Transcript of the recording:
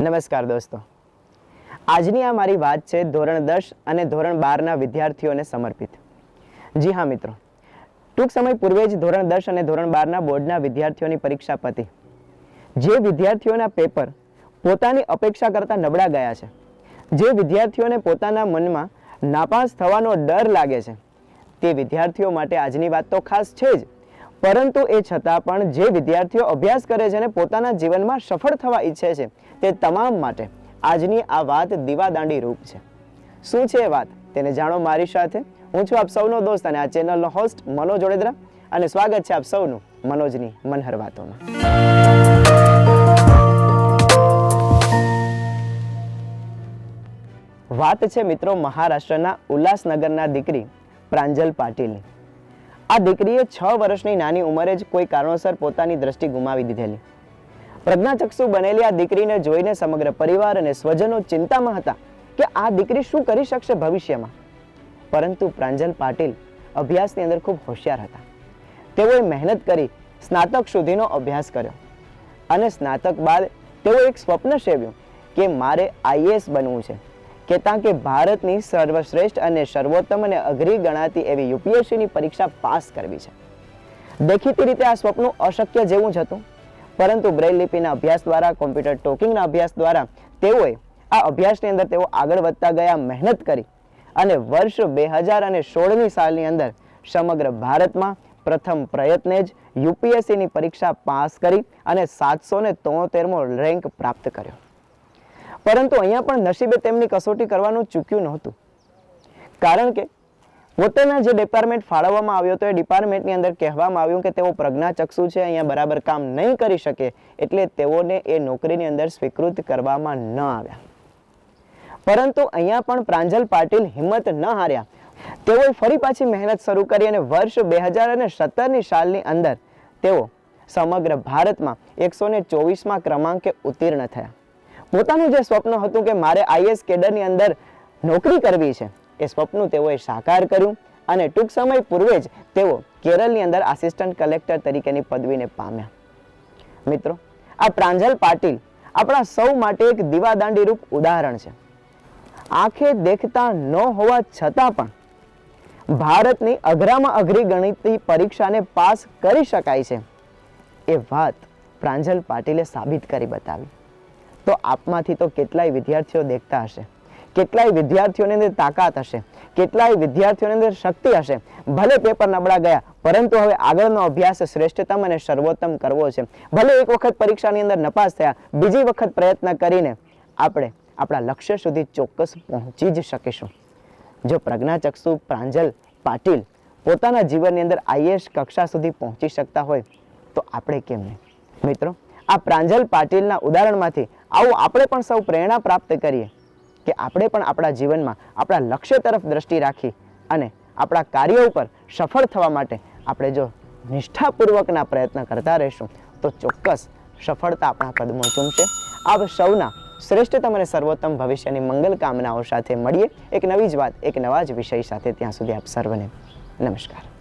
નમસ્કાર દોસ્તો. આજની આ મારી વાત છે ધોરણ દસ અને ધોરણ બારના વિદ્યાર્થીઓને સમર્પિત. જી હા મિત્રો. ટૂંક સમય પૂર્વે જ ધોરણ દસ અને ધોરણ બારના બોર્ડના વિદ્યાર્થીઓની પરીક્ષા પતી. જે વિદ્યાર્થીઓના પેપર પોતાની અપેક્ષા કરતાં નબળા ગયા છે. જે વિદ્યાર્થીઓને પોતાના મનમાં નાપાસ થવાનો ડર લાગે છે. તે વિદ્યાર્થીઓ માટે આજની વાત તો ખાસ છે જ. પરંતુ એ છતાં પણ જે વિદ્યાર્થીઓ અભ્યાસ કરે છે અને પોતાના જીવનમાં સફળ થવા ઈચ્છે છે, તે તમામ માટે આજની આ વાત દીવાદાંડી રૂપ છે. શું છે એ વાત? તેને જાણો મારી સાથે. હું છું આપ સૌનો દોસ્ત અને આ ચેનલનો હોસ્ટ મનોજ ઓડેદરા અને સ્વાગત છે આપ સૌનું મનોજની મનહર વાતોમાં. વાત છે મિત્રો મહારાષ્ટ્રના ઉલ્લાસનગરના દીકરી પ્રાંજલ પાટીલની. આ દીકરીએ છ વર્ષની નાની ઉંમરે જ કોઈ કારણોસર પોતાની દ્રષ્ટિ ગુમાવી દીધેલી. પ્રજ્ઞાચક્ષુ બનેલી આ દીકરીને જોઈને સમગ્ર પરિવાર અને સ્વજનો ચિંતામાં હતા કે આ દીકરી શું કરી શકશે ભવિષ્યમાં. પરંતુ પ્રાંજલ પાટીલ અભ્યાસની અંદર ખૂબ હોશિયાર હતા. તેઓએ મહેનત કરી સ્નાતક સુધીનો અભ્યાસ કર્યો અને સ્નાતક બાદ તેઓ એક સ્વપ્ન સેવ્યું કે મારે આઈએએસ બનવું છે. કે તાં કે ભારતની સર્વશ્રેષ્ઠ અને સર્વોત્તમ અને અઘરી ગણાતી એવી યુપીએસસીની પરીક્ષા પાસ કરવી છે. દેખીતી રીતે આ સ્વપ્ન અશક્ય જેવું જ હતું, પરંતુ બ્રેલ લિપિના અભ્યાસ દ્વારા, કોમ્પ્યુટર ટોકિંગના અભ્યાસ દ્વારા તેઓએ આ અભ્યાસની અંદર તેઓ આગળ વધતા ગયા, મહેનત કરી અને વર્ષ બે હજાર અને સોળની સાલની અંદર સમગ્ર ભારતમાં પ્રથમ પ્રયત્ને જ યુપીએસસીની પરીક્ષા પાસ કરી અને સાતસો ને રેન્ક પ્રાપ્ત કર્યો. પરંતુ અહીંયા પણ નસીબે તેમની કસોટી કરવાનું ચૂક્યું નહોતું. કારણ કે પોતાના જે ડિપાર્ટમેન્ટ ફાળવવામાં આવ્યો હતો, એ ડિપાર્ટમેન્ટની અંદર કહેવામાં આવ્યું કે તેઓ પ્રજ્ઞાચક્ષુ છે, અહીંયા બરાબર કામ નહીં કરી શકે, એટલે તેઓને એ નોકરીની અંદર સ્વીકૃત કરવામાં ન આવ્યા. પરંતુ અહીંયા પણ પ્રાંજલ પાટીલ હિંમત ન હાર્યા. તેઓએ ફરી પાછી મહેનત શરૂ કરી અને વર્ષ બે હજાર અને સત્તરની સાલની અંદર તેઓ સમગ્ર ભારતમાં એકસો ને ચોવીસમાં ક્રમાંકે ઉત્તીર્ણ થયા. પોતાનું જે સ્વપ્ન હતું કે મારે આઈએસ કેડરની અંદર નોકરી કરવી છે, એ સ્વપ્ન તેઓએ સાકાર કર્યું અને ટૂંક સમય પૂર્વે જ તેઓ કેરળની અંદર આસિસ્ટન્ટ કલેક્ટર તરીકેની પદવીને પામ્યા. મિત્રો, આ પ્રાંજલ પાટીલ આપણા સૌ માટે એક દીવાદાંડી રૂપ ઉદાહરણ છે. આંખે દેખતા ન હોવા છતાં પણ ભારતની અઘરામાં અઘરી ગણિતની પરીક્ષાને પાસ કરી શકાય છે, એ વાત પ્રાંજલ પાટીલે સાબિત કરી બતાવી. તો આપમાંથી તો કેટલાય વિદ્યાર્થીઓ દેખતા હશે. કેટલાય વિદ્યાર્થીઓની અંદર તાકાત હશે. કેટલાય વિદ્યાર્થીઓની અંદર શક્તિ હશે. ભલે પેપર નબળા ગયા, પરંતુ હવે આગળનો અભ્યાસ શ્રેષ્ઠતમ અને સર્વોત્તમ કરવો છે. ભલે એક વખત પરીક્ષાની અંદર નપાસ થયા, બીજી વખત પ્રયત્ન કરીને આપણે આપણા લક્ષ્ય સુધી ચોક્કસ પહોંચી જ શકીશું. જો પ્રજ્ઞાચક્ષુ પ્રાંજલ પાટીલ પોતાના જીવનની અંદર આઈએસ કક્ષા સુધી પહોંચી શકતા હોય, તો આપણે કેમ નહીં? મિત્રો આ પ્રાંજલ પાટીલના ઉદાહરણમાંથી આવું આપણે પણ સૌ પ્રેરણા પ્રાપ્ત કરીએ કે આપણે પણ આપણા જીવનમાં આપણા લક્ષ્ય તરફ દ્રષ્ટિ રાખી અને આપણા કાર્યો ઉપર સફળ થવા માટે આપણે જો નિષ્ઠાપૂર્વકના પ્રયત્ન કરતા રહીશું, તો ચોક્કસ સફળતા આપણા કદમો ચૂમશે. આપ સૌના શ્રેષ્ઠતમ અને સર્વોત્તમ ભવિષ્યની મંગલ કામનાઓ સાથે મળીએ. એક નવી જ વાત, એક નવા જ વિષય સાથે ત્યાં સુધી આપ સર્વને નમસ્કાર.